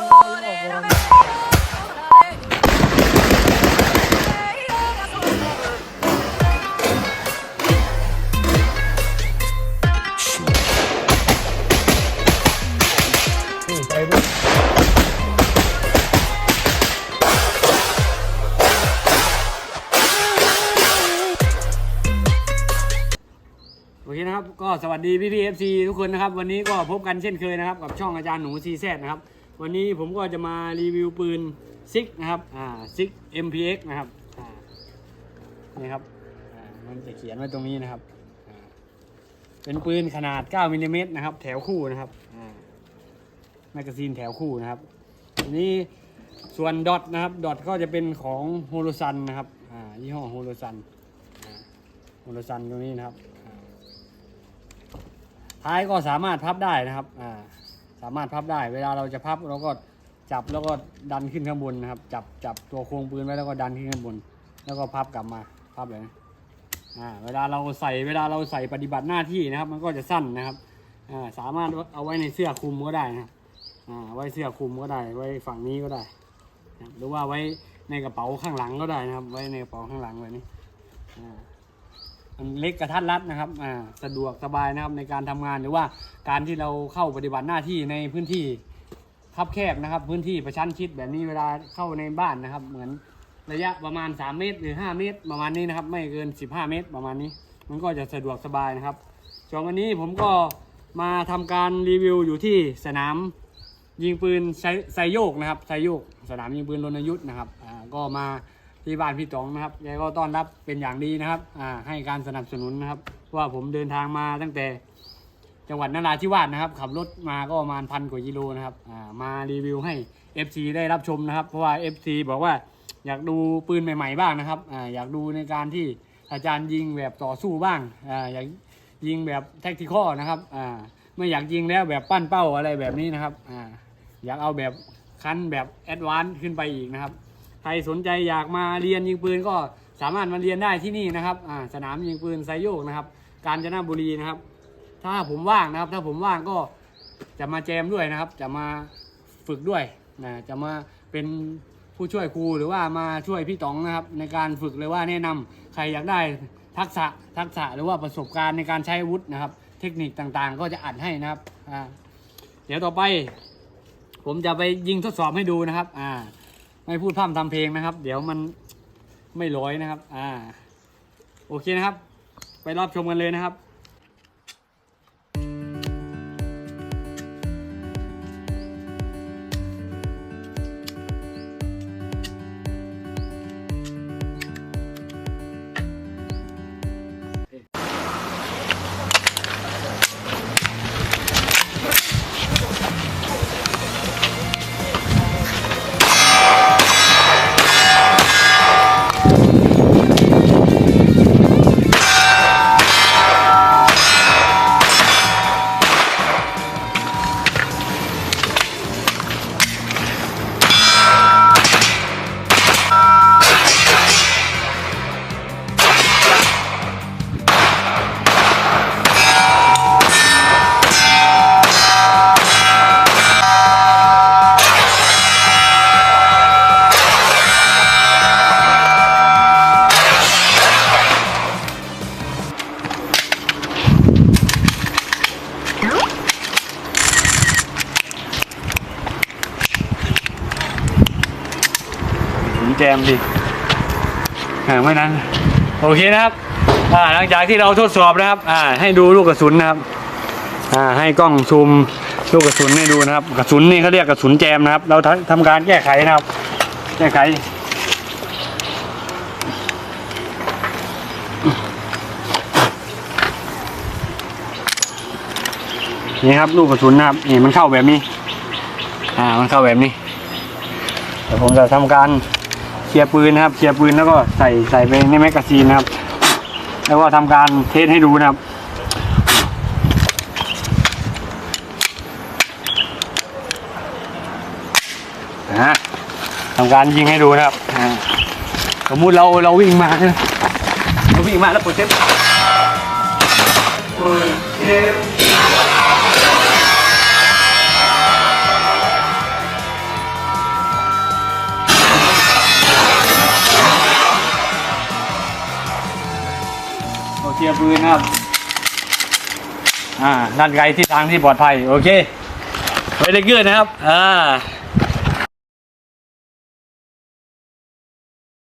โอเคนะครับ ก็สวัสดีพี่พีเอฟซีทุกคนนะครับ วันนี้ก็พบกันเช่นเคยนะครับ กับช่องอาจารย์หนูซีแซดนะครับ วันนี้ผมก็จะมารีวิวปืนซิกนะครับอ่าซิก MPX นะครับอ่านี่ครับอ่ามันจะเขียนไว้ตรงนี้นะครับอ่าเป็นปืนขนาด 9มิลลิเมตรนะครับ แถวคู่นะครับอ่าแมกกาซีนแถวคู่นะครับอันนี้ส่วนดอทนะครับดอทก็จะเป็นของโฮโลซันนะครับอ่ายี่ห้อโฮโลซันโฮโลซันตรงนี้นะครับท้ายก็สามารถพับได้นะครับอ่า สามารถพับได้ เวลาเราจะพับเราก็จับแล้วก็ดันขึ้นข้างบนนะครับ จับจับตัวโครงปืนไว้แล้วก็ดันขึ้นข้างบน แล้วก็พับกลับมาพับเลยนะอ่าเวลาเราใส่เวลาเราใส่ปฏิบัติหน้าที่นะครับ มันก็จะสั้นนะครับอ่าสามารถเอาไว้ในเสื้อคลุมก็ได้นะครับอ่าไว้เสื้อคลุมก็ได้ ไว้ฝั่งนี้ก็ได้หรือว่าไว้ในกระเป๋าข้างหลังก็ได้นะครับ ไว้ในกระเป๋าข้างหลังแบบนี้อ่า เล็กกระทัดรัดนะครับ อ่า สะดวกสบายนะครับในการทำงานหรือว่าการที่เราเข้าปฏิบัติหน้าที่ในพื้นที่คับแคบนะครับ พื้นที่ประชันชิดแบบนี้เวลาเข้าในบ้านนะครับ เหมือนระยะประมาณ 3 เมตร หรือ 5 เมตร ประมาณนี้นะครับ ไม่เกิน 15 เมตร ประมาณนี้ มันก็จะสะดวกสบายนะครับส่วนวันนี้ผมก็มาทำการรีวิวอยู่ที่สนามยิงปืนไซไซโยกนะครับไซโยก สนามยิงปืนรณยุทธ์นะครับ อ่า ก็มา ที่บ้านพี่ต๋องนะครับแกก็ต้อนรับเป็นอย่างดีนะครับอ่าให้การสนับสนุนนะครับ ว่าผมเดินทางมาตั้งแต่จังหวัดนราธิวาสนะครับ ขับรถมาก็ประมาณพันกว่ากิโลนะครับอ่ามารีวิวให้ FC ได้รับชมนะครับ เพราะว่า FC บอกว่าอยากดูปืนใหม่ ๆ บ้างนะครับอ่าอยากดูในการที่อาจารย์ยิงแบบต่อสู้บ้างอ่าอยากยิงแบบแท็กติคอนะครับอ่าไม่อยากยิงแล้วแบบปั้นเป้าอะไรแบบนี้นะครับอ่าอยากเอาแบบคันแบบแอดวานซ์ขึ้นไปอีกนะครับ ใครสนใจอยากมาเรียนยิงปืนก็สามารถมาเรียนได้ที่นี่นะครับสนามยิงปืนไซโยกนะครับ กาญจนบุรีนะครับ ถ้าผมว่างนะครับ ถ้าผมว่างก็จะมาแจมด้วยนะครับ จะมาฝึกด้วยนะจะมาเป็นผู้ช่วยครูหรือว่ามาช่วยพี่ต๋องนะครับ ในการฝึกเลยว่าแนะนำใครอยากได้ทักษะทักษะหรือว่าประสบการณ์ในการใช้อาวุธนะครับ เทคนิคต่างๆ ก็จะอัดให้นะครับเดี๋ยวต่อไป ผมจะไปยิงทดสอบให้ดูนะครับอ่า ไม่พูดพร่ำทำเพลงนะครับ เดี๋ยวมันไม่ร้อยนะครับ อ่า โอเคนะครับ ไปรับชมกันเลยนะครับ แจมดิอ่าไม่นั้น โอเคนะครับอ่าหลังจากที่เราทดสอบนะครับอ่าให้ดูลูกกระสุนนะครับอ่าให้กล้องซูมลูกกระสุนให้ดูนะครับ กระสุนนี่เขาเรียกกระสุนแจมนะครับ เราทำทำการแก้ไขนะครับ แก้ไขนี่ครับลูกกระสุนนะครับนี่มันเข้าแบบนี้ อ่ามันเข้าแบบนี้เดี๋ยวผมจะทำการ เคลียร์ปืนนะครับ เคลียร์ปืนแล้วก็ใส่ใส่ไปในแมกกาซีนนะครับ แล้วก็ทำการเทสให้ดูนะครับนะทำการยิงให้ดูนะครับ สมมุติเราเราวิ่งมาเราวิ่งมาแล้วปลดเซ็ เชียร์ปืนครับ อ่า นั่นไงที่ทางที่ปลอดภัย โอเค ไปได้เกินนะครับ อ่า